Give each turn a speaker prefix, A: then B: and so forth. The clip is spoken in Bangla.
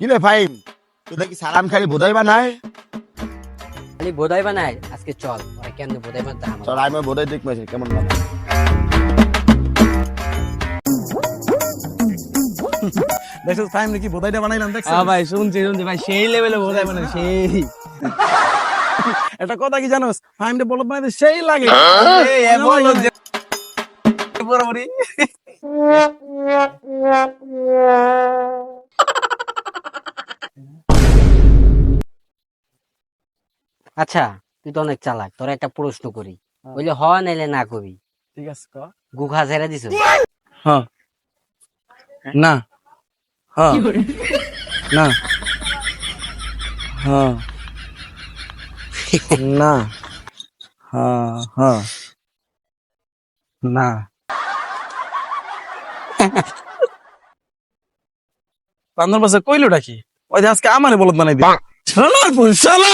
A: কি রে ফাইম তুই দেখি সালাম খালি বোধাই বানায়?
B: খালি বোধাই বানায়? আজকে চল ওরা কেমনে বোধাই বানাতে আমার
A: চল আমি বোধাই দেখ মাসি কেমন বানায়?
C: দেখছ ফাইম নাকি বোধাইটা বানাইলাম দেখছ?
D: হ্যাঁ ভাই শুনছি শুনছি ভাই সেই লেভেলে বোঝায় মানে সেই।
C: একটা কথা কি জানোস? ফাইমটা বলদ বানাইতে সেই লাগে।
D: এই এ বলো যে বরাবরই।
B: আচ্ছা তুই তো অনেক চালাক তোর একটা প্রশ্ন করি। বললে হ নাইলে না কবি।
C: ঠিক আছে ক।
B: গুখা ছেড়ে দিছ?
C: হ্যাঁ। না। হ্যাঁ না। হ্যাঁ না। হ্যাঁ হ্যাঁ না। বান্দর বাসে কইলোটা কি? ওই আজকে আমারে বলদ বানাই দি শালা শালা!